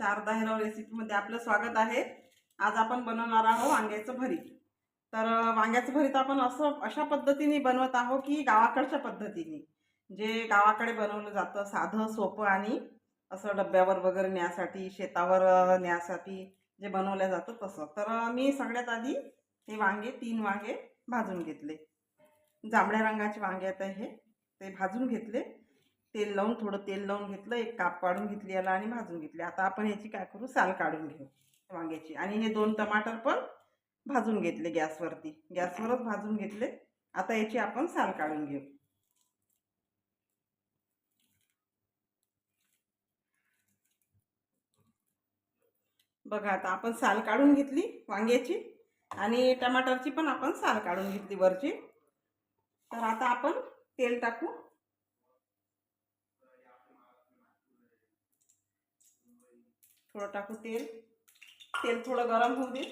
शारदा हिराव रेसिपीमध्ये आपलं स्वागत आहे. आज आपण बनवणार आहोत वांग्याचं भरीत. तर वांग्याचं भरीत आपण असं अशा पद्धतीने बनवत आहोत की गावाकडच्या पद्धतीने. जे गावाकडे बनवलं जातं साधं सोपं आणि असं डब्यावर वगैरे न्यासाठी शेतावर न्यासाठी जे बनवलं जातं तसं. तर मी सगळ्यात आधी हे वांगे तीन वांगे भाजून घेतले. जांभळ्या रंगाचे वांगे आता हे ते भाजून घेतले. तेल लावून थोडं तेल लावून घेतलं एक काप काढून घेतली याला आणि भाजून घेतली. आता आपण ह्याची काय करू? साल काढून घेऊ वांग्याची. आणि हे दोन टमाटर पण भाजून घेतले गॅसवरती. गॅसवरच भाजून घेतले. आता याची आपण साल काढून घेऊ. बघा आता आपण साल काढून घेतली वांग्याची आणि टमाटरची पण आपण साल काढून घेतली वरची. तर आता आपण तेल टाकू. थोडं टाकू तेल. तेल थोडं गरम होऊ दे.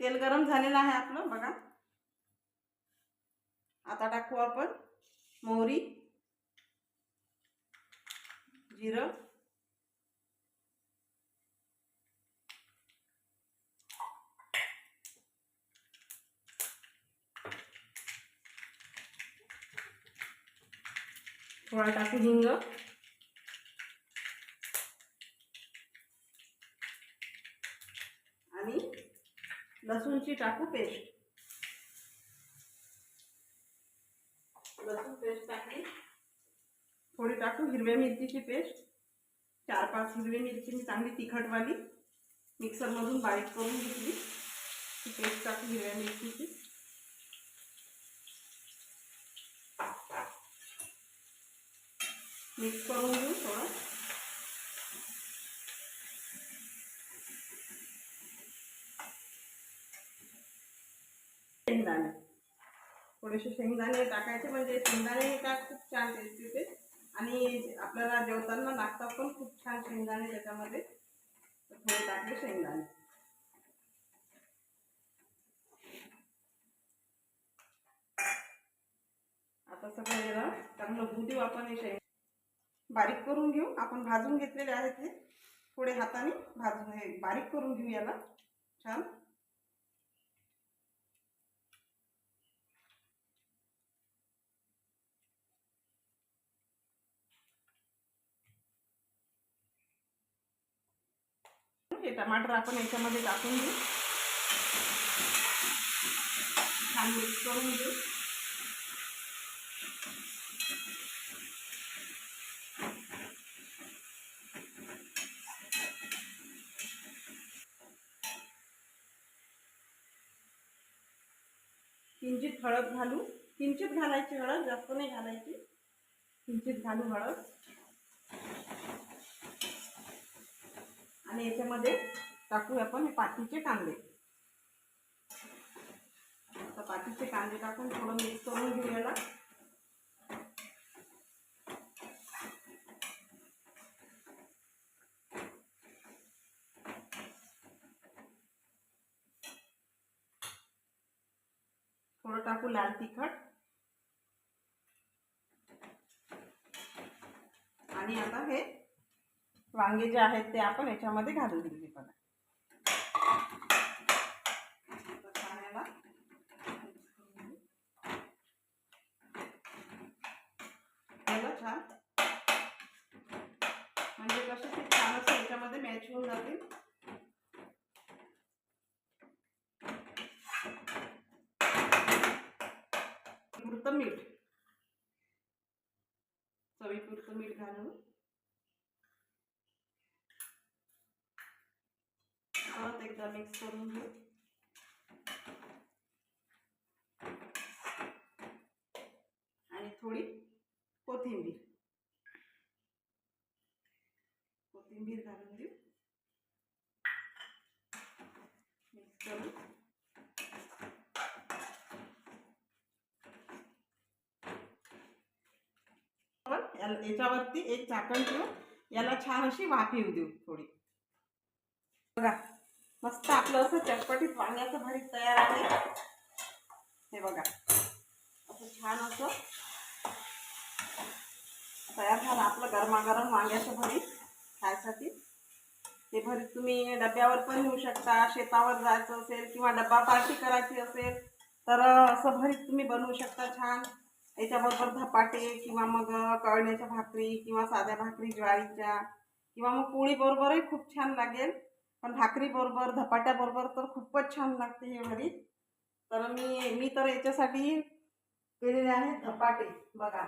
तेल गरम झालेलं आहे आपलं बघा. आता टाकू आपण मोहरी जिरं. थोडा टाकू हिंग आणि लसूणची टाकू पेस्ट. लसूण पेस्ट टाकली. थोडी टाकू हिरव्या मिरचीची पेस्ट. चार पाच हिरवी मिरची मी चांगली तिखटवाली. मिक्सरमधून बारीक करून घेतली. ती पेस्ट टाकू हिरव्या मिरचीची. मिक्स करून घेऊ थोडं. शेंगदाणे थोडेसे शेंगदाणे टाकायचे म्हणजे शेंगदाणे का खूप छान टेस्ट येते. आणि आपल्याला जेवताना लागतात पण खूप छान शेंगदाणे त्याच्यामध्ये. थोडे टाकले शेंगदाणे आता सगळं चांगलं बुधी वापरणे शेंग. बारीक करून घेऊ. आपण भाजून घेतलेले आहेत हे. थोडे हाताने भाजून हे बारीक करून घेऊ याला. छान. हे टमाटर आपण याच्यामध्ये टाकून घेऊ. छान मिक्स करून घेऊ. किंचित हळद घालू किंचित घालायची हळद जास्त नाही घालायची. किंचित घालू हळद. आणि याच्यामध्ये टाकू आपण हे पातीचे कांदे. आता पातीचे कांदे टाकून थोडं मिक्स करून घेऊ याला थोडं टाकू लाल तिखट. आणि आता हे वांगे जे आहेत ते आपण याच्यामध्ये घालून दिले बघा. छान छान. म्हणजे कसं ते छान असं याच्यामध्ये मॅच होऊन जातील. पुरतं मीठ. चवीपुरतं मीठ घालून. परत एकदा मिक्स करून घेऊ आणि थोडी कोथिंबीर. कोथिंबीर घालून देऊ मिक्स करून आपण याला- याच्यावरती एक झाकण ठेवून याला छान अशी वाफ येऊ देऊ थोडी. बघा मस्त आपलं असं चटपटीत वांग्याचं भरीत तयार आहे. हे बघा असं छान असं तयार झालं आपलं गरमागरम वांग्याचं भरीत खायसाठी. ते भरीत तुम्ही डब्यावर पण येऊ शकता शेतावर जायचं असेल किंवा डब्बा पार्टी करायची असेल तर असं भरीत तुम्ही बनवू शकता छान. याच्याबरोबर धपाटे किंवा मग कळण्याच्या भाकरी किंवा साध्या भाकरी ज्वारीच्या किंवा मग पोळीबरोबरही खूप छान लागेल. पण भाकरीबरोबर धपाट्याबरोबर तर खूपच छान लागते हे भरीत तर मी मी तर याच्यासाठी केलेले आहे धपाटे. बघा.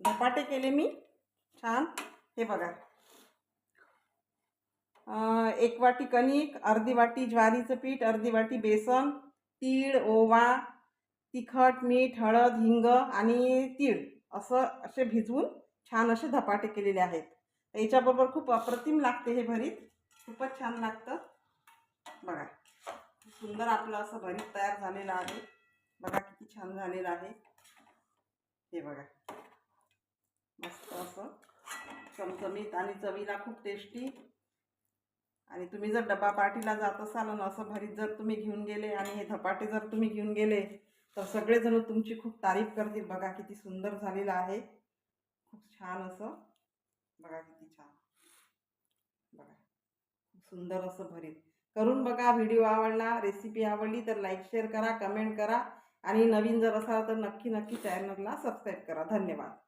धपाटे केले मी. छान. हे बघा. एक वाटी कणिक अर्धी वाटी ज्वारीचं पीठ अर्धी वाटी बेसन तीळ ओवा तिखट मीठ हळद हिंग आणि तीळ असं असे भिजवून छान असे धपाटे केलेले आहेत. याच्याबरोबर खूप अप्रतिम लागते हे भरीत. खूपच छान लागतं. बघा सुंदर आपलं असं भरीत तयार झालेलं आहे. बघा किती छान झालेलं आहे. हे बघा. मस्त असं चमचमीत आणि चवीला खूप टेस्टी. आणि तुम्ही जर डबा पार्टीला जात असाल ना असं भरीत जर तुम्ही घेऊन गेले आणि हे धपाटे जर तुम्ही घेऊन गेले तर सगळेजण तुमची खूप तारीफ करतील. बघा किती सुंदर झालेलं आहे. खूप छान असं. बघा किती छान. बघा. खूप सुंदर असं भरीत करून बघा व्हिडिओ आवडला रेसिपी आवडली तर लाईक शेअर करा कमेंट करा. आणि नवीन जर असाल तर नक्की नक्की चॅनलला सबस्क्राईब करा. धन्यवाद.